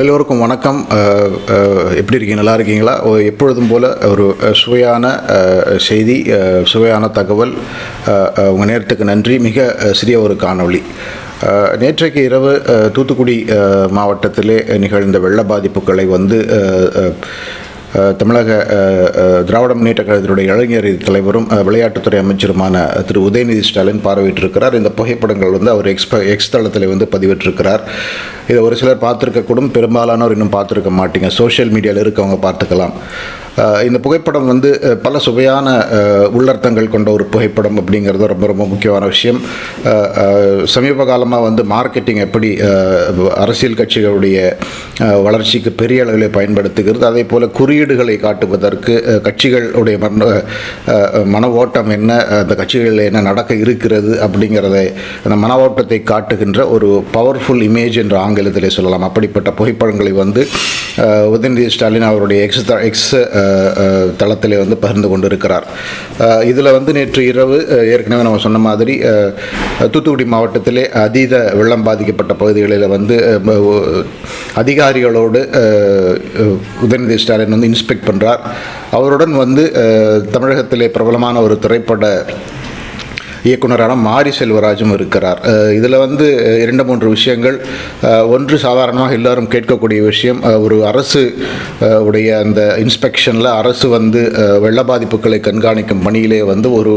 எல்லோருக்கும் வணக்கம். எப்படி இருக்கீங்க? நல்லா இருக்கீங்களா? ஓ, எப்பொழுதும் போல் ஒரு சுவையான செய்தி சுவையான தகவல் உங்கள் நேரத்துக்கு நன்றி. மிக சிறிய ஒரு காணொளி. நேற்றைக்கு இரவு தூத்துக்குடி மாவட்டத்திலே நிகழ்ந்த வெள்ள பாதிப்புகளை வந்து தமிழக திராவிட முன்னேற்ற கழகத்தினுடைய இளைஞர் தலைவரும் விளையாட்டுத்துறை அமைச்சருமான திரு உதயநிதி ஸ்டாலின் பார்வையிட்டிருக்கிறார். இந்த புகைப்படங்கள் வந்து அவர் எக்ஸ்ப எக்ஸ் தளத்தில் வந்து பதிவிட்டிருக்கிறார். இதை ஒரு சிலர் பார்த்துருக்கக்கூடும். பெரும்பாலானோர் இன்னும் பார்த்துருக்க மாட்டீங்க. சோஷியல் மீடியாவில் இருக்கவங்க பார்த்துக்கலாம். இந்த புகைப்படம் வந்து பல சுவையான உள்ளர்த்தங்கள் கொண்ட ஒரு புகைப்படம் அப்படிங்கிறது ரொம்ப ரொம்ப முக்கியமான விஷயம். சமீப காலமாக வந்து மார்க்கெட்டிங் எப்படி அரசியல் கட்சிகளுடைய வளர்ச்சிக்கு பெரிய அளவில் பயன்படுத்துகிறது அதே போல் குறியீடுகளை காட்டுவதற்கு கட்சிகளுடைய மன மன ஓட்டம் என்ன அந்த கட்சிகளில் என்ன நடக்க இருக்கிறது அப்படிங்கிறத அந்த மன ஓட்டத்தை காட்டுகின்ற ஒரு பவர்ஃபுல் இமேஜ் என்று ஆங்கிலத்திலே சொல்லலாம். அப்படிப்பட்ட புகைப்படங்களை வந்து உதயநிதி ஸ்டாலின் அவருடைய எக்ஸ் த- எக்ஸ் தளத்திலே வந்து பகிர்ந்து கொண்டிருக்கிறார். இதில் வந்து நேற்று இரவு ஏற்கனவே நம்ம சொன்ன மாதிரி தூத்துக்குடி மாவட்டத்திலே அதீத வெள்ளம் பாதிக்கப்பட்ட பகுதிகளில் வந்து அதிகாரிகளோடு உதயநிதி ஸ்டாலின் வந்து இன்ஸ்பெக்ட் பண்ணுறார் அவருடன் வந்து தமிழகத்திலே பிரபலமான ஒரு திரைப்பட இயக்குனரான மாரி செல்வராஜும் இருக்கிறார். இதில் வந்து இரண்டு மூன்று விஷயங்கள். ஒன்று சாதாரணமாக எல்லாரும் கேட்கக்கூடிய விஷயம் ஒரு அரசு உடைய அந்த இன்ஸ்பெக்ஷனில் அரசு வந்து வெள்ள பாதிப்புகளை கண்காணிக்கும் பணியிலே வந்து ஒரு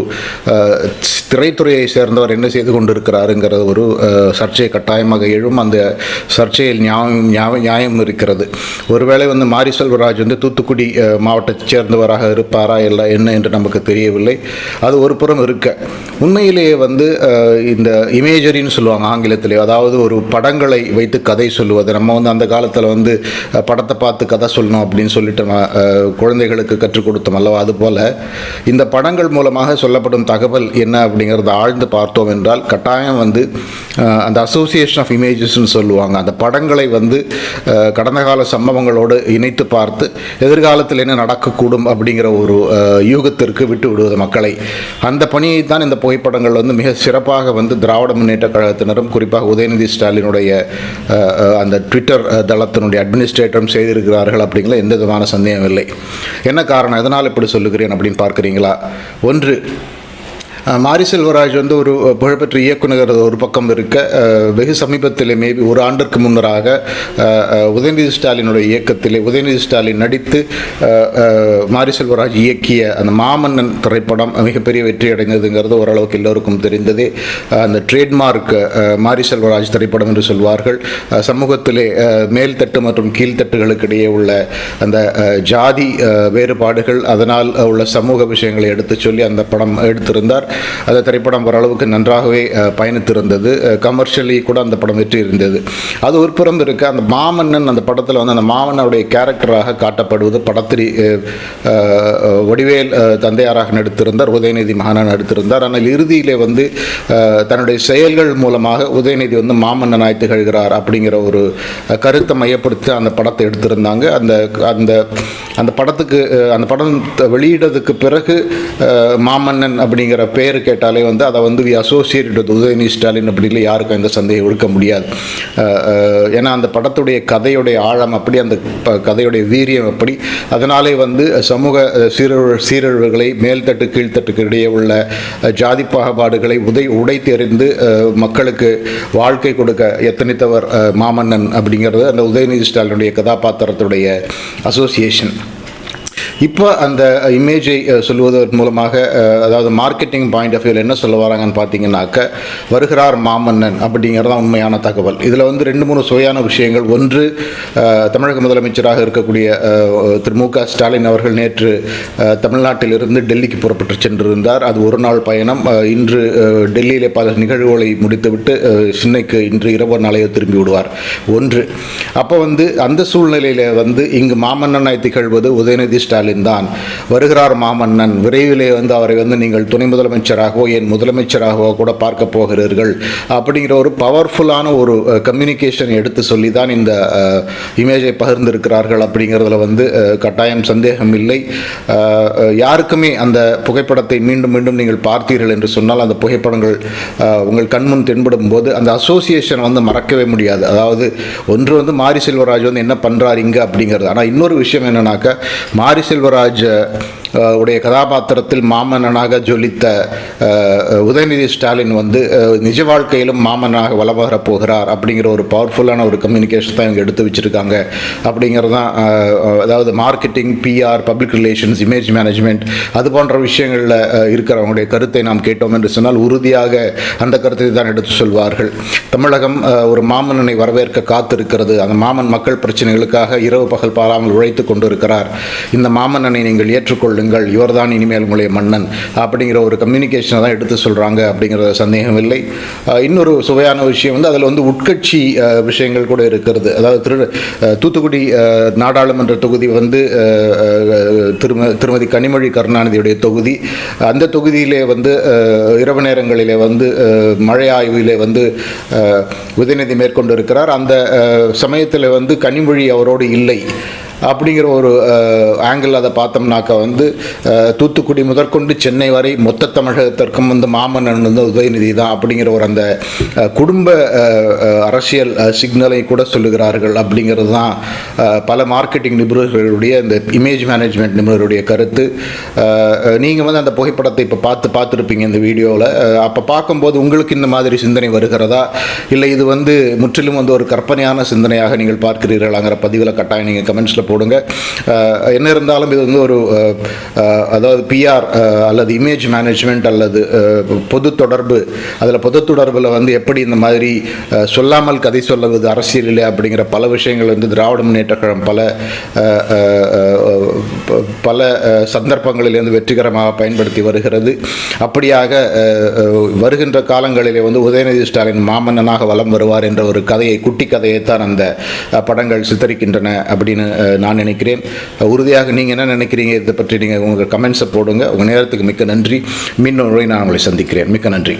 திரைத்துறையை சேர்ந்தவர் என்ன செய்து கொண்டிருக்கிறாருங்கிறது ஒரு சர்ச்சை கட்டாயமாக எழும். அந்த சர்ச்சையில் நியாயம் நியாயம் இருக்கிறது. ஒருவேளை வந்து மாரி செல்வராஜ் வந்து தூத்துக்குடி மாவட்டத்தை சேர்ந்தவராக இருப்பாரா இல்லை என்ன என்று நமக்கு தெரியவில்லை. அது ஒரு புறம் இருக்க. உண்மையிலேயே வந்து இந்த இமேஜரின்னு சொல்லுவாங்க ஆங்கிலத்திலே. அதாவது ஒரு படங்களை வைத்து கதை சொல்லுவது. நம்ம வந்து அந்த காலத்தில் வந்து படத்தை பார்த்து கதை சொல்லணும் அப்படின்னு சொல்லிட்டு குழந்தைகளுக்கு கற்றுக் கொடுத்தோம் அல்லவா? அதுபோல் இந்த படங்கள் மூலமாக சொல்லப்படும் தகவல் என்ன அப்படிங்கிறத ஆழ்ந்து பார்த்தோம் என்றால் கட்டாயம் வந்து அந்த அசோசியேஷன் ஆஃப் இமேஜஸ்ன்னு சொல்லுவாங்க. அந்த படங்களை வந்து கடந்த கால சம்பவங்களோடு இணைத்து பார்த்து எதிர்காலத்தில் என்ன நடக்கக்கூடும் அப்படிங்கிற ஒரு யூகத்திற்கு விட்டு விடுவது மக்களை. அந்த பணியை தான் இந்த திரைப்படங்கள் வந்து மிக சிறப்பாக வந்து திராவிட முன்னேற்ற கழகத்தினரும் குறிப்பாக உதயநிதி ஸ்டாலினுடைய அந்த ட்விட்டர் தளத்தினுடைய அட்மினிஸ்ட்ரேட்டரும் செய்திருக்கிறார்கள் அப்படிங்கிற எந்த விதமான சந்தேகம் இல்லை. என்ன காரணம்? எதனால் இப்படி சொல்லுகிறேன் அப்படின்னு பார்க்குறீங்களா? ஒன்று மாரி செல்வராஜ் வந்து ஒரு புகழ்பெற்ற இயக்குநர் ஒரு பக்கம் இருக்க. வெகு சமீபத்தில் மேபி ஒரு ஆண்டிற்கு முன்னராக உதயநிதி ஸ்டாலினுடைய இயக்கத்திலே உதயநிதி ஸ்டாலின் நடித்து மாரி செல்வராஜ் இயக்கிய அந்த மாமன்னன் திரைப்படம் மிகப்பெரிய வெற்றி அடைந்ததுங்கிறது ஓரளவுக்கு எல்லோருக்கும் தெரிந்ததே. அந்த ட்ரேட்மார்க் மாரி செல்வராஜ் திரைப்படம் என்று சொல்வார்கள். சமூகத்திலே மேல்தட்டு மற்றும் கீழ்த்தட்டுகளுக்கு இடையே உள்ள அந்த ஜாதி வேறுபாடுகள் அதனால் உள்ள சமூக விஷயங்களை எடுத்துச் சொல்லி அந்த படம் எடுத்திருந்தார். அந்த திரைப்படம் ஓரளவுக்கு நன்றாகவே பயணித்திருந்தது. கமர்ஷியலி கூட அந்த படம் வெற்றி இருந்தது அது ஒரு புறம் இருக்க. அந்த மாமன்னன் அந்த படத்தில் வந்து அந்த மாமன்னனுடைய கேரக்டராக காட்டப்படுவது படத்திரி வடிவேல் தந்தையாராக நடித்திருந்தார். உதயநிதி மகானாக நடித்திருந்தார். ஆனால் இறுதியிலே வந்து தன்னுடைய செயல்கள் மூலமாக உதயநிதி வந்து மாமன்னனாய் திகழ்கிறார் அப்படிங்கிற ஒரு கருத்தை மையப்படுத்தி அந்த படத்தை எடுத்திருந்தாங்க. அந்த அந்த அந்த படத்துக்கு அந்த படம் வெளியிடதுக்கு பிறகு மாமன்னன் அப்படிங்கிற பேர் கேட்டாலே வந்து அதை வந்து வி அசோசியேட் உதயநிதி ஸ்டாலின் அப்படின்னு யாருக்கும் எந்த சந்தேகம் எடுக்க முடியாது. ஏன்னா அந்த படத்துடைய கதையுடைய ஆழம் அப்படி அந்த கதையுடைய வீரியம் அப்படி. அதனாலே வந்து சமூக சீரழ சீரழிவுகளை மேல்தட்டு கீழ்த்தட்டுக்கு இடையே உள்ள ஜாதி பாகுபாடுகளை உதை உடைத்தெறிந்து மக்களுக்கு வாழ்க்கை கொடுக்க எத்தனைத்தவர் மாமன்னன் அப்படிங்கிறது அந்த உதயநிதி ஸ்டாலினுடைய கதாபாத்திரத்துடைய அசோசியேஷன் இப்போ அந்த இமேஜை சொல்லுவதன் சொல்வதன் மூலமாக அதாவது மார்க்கெட்டிங் பாயிண்ட் ஆஃப் வியூவில் என்ன சொல்ல வராங்கன்னு பார்த்தீங்கன்னாக்க வருகிறார் மாமன்னன் அப்படிங்கிறது தான் உண்மையான தகவல். இதில் வந்து ரெண்டு மூணு சுவையான விஷயங்கள். ஒன்று தமிழக முதலமைச்சராக இருக்கக்கூடிய திரு மு க ஸ்டாலின் அவர்கள் நேற்று தமிழ்நாட்டிலிருந்து டெல்லிக்கு புறப்பட்டு சென்றிருந்தார். அது ஒரு நாள் பயணம். இன்று டெல்லியிலே பல நிகழ்வுகளை முடித்துவிட்டு சென்னைக்கு இன்று இரவு நாளையோ திரும்பி விடுவார். ஒன்று அப்போ வந்து அந்த சூழ்நிலையில் வந்து இங்கு மாமன்னனாய் திகழ்வது உதயநிதி ஸ்டாலின் ஸ்டாலின் தான் வருகிறார் மாமன்னன் விரைவிலே வந்து அவரை வந்து நீங்கள் துணை முதலமைச்சராகவோ என் முதலமைச்சராகவோ கூட பார்க்க போகிறீர்கள். அப்படிங்கிற ஒரு பவர்ஃபுல்லான ஒரு கம்யூனிகேஷன் எடுத்து சொல்லி தான் இந்த இமேஜை பகிர்ந்திருக்கிறார்கள் அப்படிங்கிறதுல வந்து கட்டாயம் சந்தேகம் இல்லை. யாருக்குமே அந்த புகைப்படத்தை மீண்டும் மீண்டும் நீங்கள் பார்த்தீர்கள் என்று சொன்னால் அந்த புகைப்படங்கள் உங்கள் கண்முன் தென்படும் போது அந்த அசோசியேஷன் வந்து மறக்கவே முடியாது. அதாவது ஒன்று வந்து மாரி செல்வராஜ் வந்து என்ன பண்ணுறாரு இங்கே அப்படிங்கிறது. ஆனால் இன்னொரு விஷயம் என்னன்னாக்கா மாரி செல்வராஜ் உடைய கதாபாத்திரத்தில் மாமன்னனாக ஜொலித்த உதயநிதி ஸ்டாலின் வந்து நிஜ வாழ்க்கையிலும் மாமனாக வலம் போகிறார் அப்படிங்கிற ஒரு பவர்ஃபுல்லான ஒரு கம்யூனிகேஷன் தான் இவங்க எடுத்து வச்சுருக்காங்க. அப்படிங்கிறது தான் அதாவது marketing PR public relations image management அது போன்ற விஷயங்களில் இருக்கிறவங்களுடைய கருத்தை நாம் கேட்டோம் என்று சொன்னால் உறுதியாக அந்த கருத்தை தான் எடுத்து சொல்வார்கள். தமிழகம் ஒரு மாமன்னனை வரவேற்க காத்திருக்கிறது. அந்த மாமன் மக்கள் பிரச்சனைகளுக்காக இரவு பகல் பாராமல் உழைத்து கொண்டிருக்கிறார். இந்த மாமன்னனை நீங்கள் ஏற்றுக்கொள்ளுங்கள். இவர்தான் இனிமேல் உங்களுடைய மன்னன் அப்படிங்கிற ஒரு கம்யூனிகேஷனை தான் எடுத்து சொல்கிறாங்க அப்படிங்கிற சந்தேகம் இல்லை. இன்னொரு சுவையான விஷயம் வந்து அதில் வந்து உட்கட்சி விஷயங்கள் கூட இருக்கிறது. அதாவது திரு தூத்துக்குடி நாடாளுமன்ற தொகுதி வந்து திரும திருமதி கனிமொழி கருணாநிதியுடைய தொகுதி. அந்த தொகுதியிலே வந்து இரவு நேரங்களிலே வந்து மழை ஆய்விலே வந்து உதயநிதி மேற்கொண்டு இருக்கிறார் அந்த சமயத்தில் வந்து கனிமொழி அவரோடு இல்லை. அப்படிங்கிற ஒரு ஆங்கிள் அதை பார்த்தோம்னாக்கா வந்து தூத்துக்குடி முதற்கொண்டு சென்னை வரை மொத்த தமிழகத்திற்கும் வந்து மாமன்னன் வந்து உதயநிதி தான் அப்படிங்கிற ஒரு அந்த குடும்ப அரசியல் சிக்னலை கூட சொல்லுகிறார்கள் அப்படிங்கிறது தான் பல மார்க்கெட்டிங் நிபுணர்களுடைய இந்த இமேஜ் மேனேஜ்மெண்ட் நிபுணருடைய கருத்து. நீங்கள் வந்து அந்த புகைப்படத்தை இப்போ பார்த்து பார்த்துருப்பீங்க இந்த வீடியோவில் அப்போ பார்க்கும்போது உங்களுக்கு இந்த மாதிரி சிந்தனை வருகிறதா? இல்லை இது வந்து முற்றிலும் வந்து ஒரு கற்பனையான சிந்தனையாக நீங்கள் பார்க்கிறீர்களாங்கிற பதிவில் கட்டாயம் நீங்கள் கமெண்ட்ஸில் போடுங்க. என்ன இருந்தாலும் இது வந்து ஒரு அதாவது பிஆர் அல்லது இமேஜ் மேனேஜ்மெண்ட் அல்லது பொது தொடர்பு. அதில் பொது தொடர்பில் வந்து எப்படி இந்த மாதிரி சொல்லாமல் கதை சொல்லுவது அரசியலில் அப்படிங்கிற பல விஷயங்கள் வந்து திராவிட முன்னேற்ற கழகம் பல பல சந்தர்ப்பங்களிலிருந்து வெற்றிகரமாக பயன்படுத்தி வருகிறது. அப்படியாக வருகின்ற காலங்களிலே வந்து உதயநிதி ஸ்டாலின் மாமன்னனாக வலம் வருவார் என்ற ஒரு கதையை குட்டி கதையைத்தான் அந்த படங்கள் சித்தரிக்கின்றன அப்படின்னு நான் நினைக்கிறேன். உறுதியாக நீங்கள் என்ன நினைக்கிறீங்க? இதை பற்றி நீங்கள் உங்கள் கமெண்ட்ஸை போடுங்க. உங்கள் நேரத்துக்கு மிக்க நன்றி. மீண்டும் நான் உங்களை சந்திக்கிறேன். மிக்க நன்றி.